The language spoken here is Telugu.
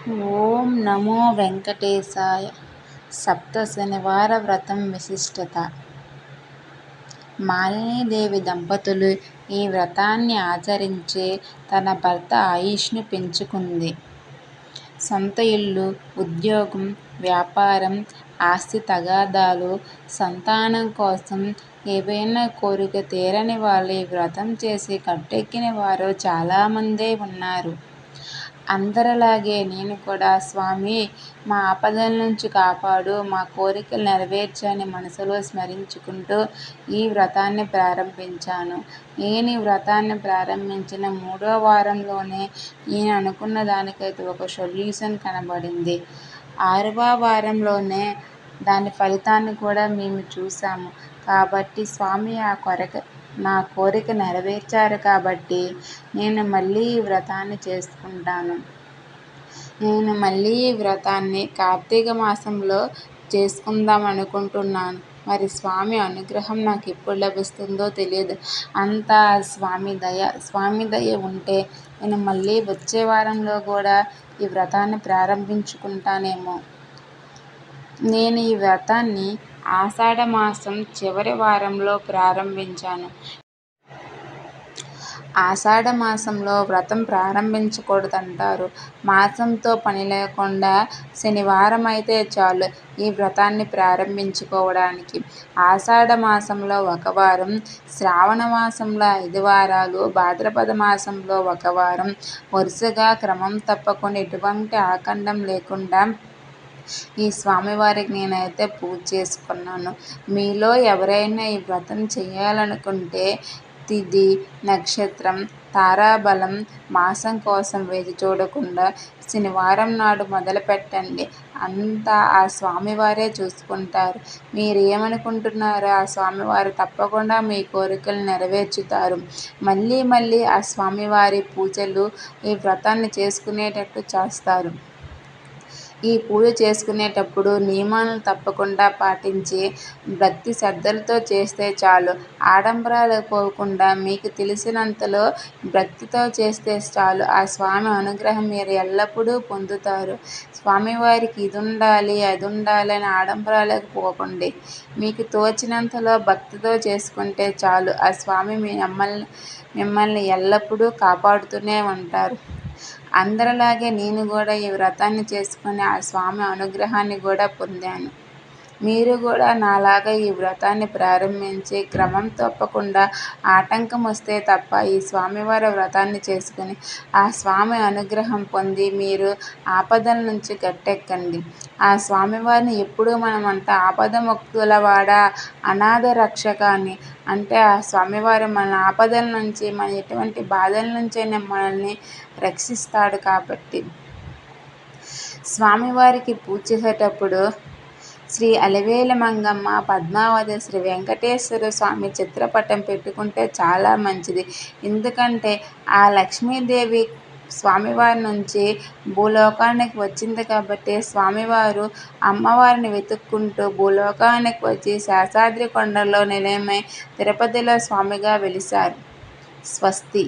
ఓం నమో వెంకటేశాయ. సప్త శనివార వ్రతం విశిష్టత. మాలినీదేవి దంపతులు ఈ వ్రతాన్ని ఆచరించి తన భర్త ఆయుష్ను పెంచుకుంది. సొంత ఇల్లు ఉద్యోగం వ్యాపారం ఆస్తి తగాదాలు సంతానం కోసం ఏవైనా కోరిక తీరని వాళ్ళు ఈ వ్రతం చేసి కట్టెక్కిన వారు చాలామందే ఉన్నారు. అందరిలాగే నేను కూడా స్వామి మా ఆపదల నుంచి కాపాడు మా కోరికలు నెరవేర్చని మనసులో స్మరించుకుంటూ ఈ వ్రతాన్ని ప్రారంభించాను. నేను ఈ వ్రతాన్ని ప్రారంభించిన మూడో వారంలోనే నేను అనుకున్న దానికైతే ఒక సొల్యూషన్ కనబడింది. ఆరవ వారంలోనే దాని ఫలితాన్ని కూడా మేము చూసాము కాబట్టి స్వామి ఆ కొరక నా కోరిక నెరవేర్చారు కాబట్టి నేను మళ్ళీ ఈ వ్రతాన్ని చేసుకుంటాను. నేను మళ్ళీ ఈ వ్రతాన్ని కార్తీక మాసంలో చేసుకుందాం అనుకుంటున్నాను. మరి స్వామి అనుగ్రహం నాకు ఎప్పుడు లభిస్తుందో తెలియదు. అంతా స్వామి దయ స్వామి దయ ఉంటే నేను మళ్ళీ వచ్చే వారంలో కూడా ఈ వ్రతాన్ని ప్రారంభించుకుంటానేమో. నేను ఈ వ్రతాన్ని ఆషాఢ మాసం చివరి వారంలో ప్రారంభించాను. ఆషాఢ మాసంలో వ్రతం ప్రారంభించకూడదంటారు. మాసంతో పని లేకుండా శనివారం అయితే చాలు ఈ వ్రతాన్ని ప్రారంభించుకోవడానికి. ఆషాఢ మాసంలో ఒక వారం శ్రావణ మాసంలో ఐదు వారాలు భాద్రపద మాసంలో ఒక వారం. వరుసగా క్రమం తప్పకుండా ఎటువంటి ఆఖండం లేకుండా ఈ స్వామివారికి నేనైతే పూజ చేసుకున్నాను. మీలో ఎవరైనా ఈ వ్రతం చేయాలనుకుంటే తిథి నక్షత్రం తారాబలం మాసం కోసం వేచి చూడకుండా శనివారం నాడు మొదలుపెట్టండి అంతా ఆ స్వామివారే చూసుకుంటారు. మీరు ఏమనుకుంటున్నారో ఆ స్వామివారు తప్పకుండా మీ కోరికలు నెరవేర్చుతారు. మళ్ళీ మళ్ళీ ఆ స్వామివారి పూజలు ఈ వ్రతాన్ని చేసుకునేటట్టు చేస్తారు. ఈ పూజ చేసుకునేటప్పుడు నియమాలను తప్పకుండా పాటించి భక్తి శ్రద్ధలతో చేస్తే చాలు. ఆడంబరాలు పోకుండా మీకు తెలిసినంతలో భక్తితో చేస్తే చాలు. ఆ స్వామి అనుగ్రహం మీరు ఎల్లప్పుడూ పొందుతారు. స్వామివారికి ఇది ఉండాలి అది ఉండాలి అని ఆడంబరాలకు పోకండి. మీకు తోచినంతలో భక్తితో చేసుకుంటే చాలు. ఆ స్వామి మిమ్మల్ని మిమ్మల్ని ఎల్లప్పుడూ కాపాడుతూనే ఉంటారు. అందరిలాగే నేను కూడా ఈ వ్రతాన్ని చేసుకుని ఆ స్వామి అనుగ్రహాన్ని కూడా పొందాను. మీరు కూడా నాలాగా ఈ వ్రతాన్ని ప్రారంభించి క్రమం తప్పకుండా ఆటంకం వస్తే తప్ప ఈ స్వామివారి వ్రతాన్ని చేసుకుని ఆ స్వామి అనుగ్రహం పొంది మీరు ఆపదల నుంచి గట్టెక్కండి. ఆ స్వామివారిని ఎప్పుడూ మనం అంత ఆపద ముక్తులవాడ అనాథ రక్షక అని అంటే ఆ స్వామివారు మన ఆపదల నుంచి మన ఎటువంటి బాధల నుంచైనా మనల్ని రక్షిస్తాడు కాబట్టి. స్వామివారికి పూజ చేసేటప్పుడు శ్రీ అలివేలు మంగమ్మ పద్మావతి శ్రీ వెంకటేశ్వర స్వామి చిత్రపటం పెట్టుకుంటే చాలా మంచిది. ఎందుకంటే ఆ లక్ష్మీదేవి స్వామివారి నుంచి భూలోకానికి వచ్చింది కాబట్టి స్వామివారు అమ్మవారిని వెతుక్కుంటూ భూలోకానికి వచ్చి శేషాద్రి కొండలో నిలయమై తిరుపతిలో స్వామిగా వెలిశారు. స్వస్తి.